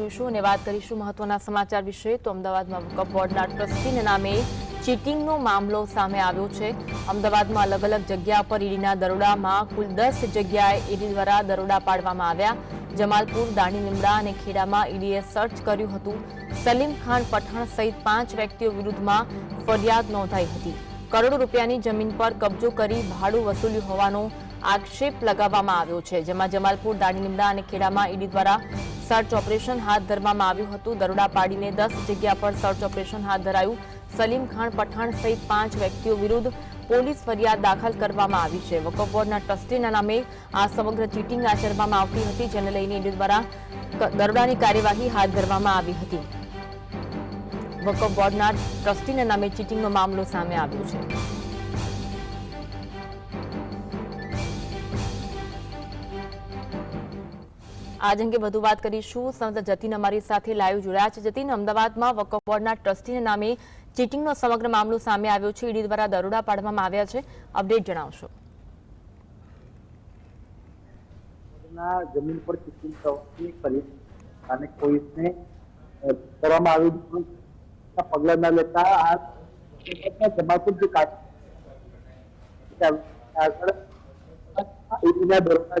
જોઈશું અને વાત કરીશું મહત્વના સમાચાર વિશે. તો અમદાવાદમાં વકફ બોર્ડના ટ્રસ્ટીના નામે ચીટિંગનો મામલો સામે આવ્યો છે. અમદાવાદમાં અલગ અલગ જગ્યા પર ઈડીના દરોડામાં કુલ દસ જગ્યાએ ઈડી દ્વારા દરોડા પાડવામાં આવ્યા. જમાલપુર, દાણી લીમડા અને ખેડામાં ઈડીએ સર્ચ કર્યું હતું. સલીમ ખાન પઠાણ સહિત પાંચ વ્યક્તિઓ વિરુદ્ધમાં ફરિયાદ નોંધાઈ હતી. કરોડો રૂપિયાની જમીન પર કબજો કરી ભાડું વસૂલ્યું હોવાનો આક્ષેપ લગાવવામાં આવ્યો છે. જેમાં જમાલપુર, દાણી લીમડા અને ખેડામાં ઈડી દ્વારા સર્ચ ઓપરેશન હાથ ધરવામાં આવ્યું હતું. દરોડા પાડીને દસ જગ્યા પર સર્ચ ઓપરેશન હાથ ધરાયું. સલીમ ખાન પઠાણ સહિત પાંચ વ્યક્તિઓ વિરુદ્ધ પોલીસ ફરિયાદ દાખલ કરવામાં આવી છે. વકફ બોર્ડના ટ્રસ્ટીના નામે આ સમગ્ર ચીટિંગ આચરવામાં આવતી હતી, જેને લઈને ઈડી દ્વારા દરોડાની કાર્યવાહી હાથ ધરવામાં આવી હતી. વકફ બોર્ડના ટ્રસ્ટીના નામે ચીટિંગનો મામલો સામે આવ્યો છે. આજ અંગે વધુ વાત કરીશું. સંસદ જતીન અમારી સાથે લાઈવ જોડાયા છે. જતીન, અમદાવાદમાં વકફ બોર્ડના ટ્રસ્ટીના નામે ચીટિંગનો સમગ્ર મામલો સામે આવ્યો છે. ઈડી દ્વારા દરોડા પાડવામાં આવ્યા છે. અપડેટ જણાવશો. જમીન પર ચીટિંગ થવાની ફરિયાદ અને પોલીસને કરવામાં આવ્યું હતું. ન લેતા આ જમાપુર જે કાચ આગળ ઈડીના દરોડા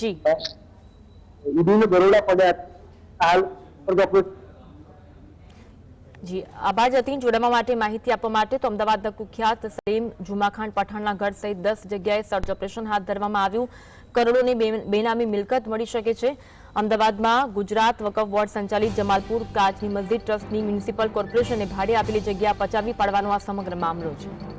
જી. ઈડીને બરોડા પડ્યા હાલ જી આભાર જતીન. જોડાવા માટે માહિતી આપવા માટે તો અમદાવાદના કુખ્યાત સલીમ જુમાખાન પઠાણના ઘર સહિત દસ જગ્યાએ સર્ચ ઓપરેશન હાથ ધરવામાં આવ્યું. કરોડોની બેનામી મિલકત મળી શકે છે. અમદાવાદમાં ગુજરાત વકફ બોર્ડ સંચાલિત જમાલપુર કાચની મસ્જિદ ટ્રસ્ટની મ્યુનિસિપલ કોર્પોરેશને ભાડે આપેલી જગ્યા પચાવી પાડવાનો આ સમગ્ર મામલો છે.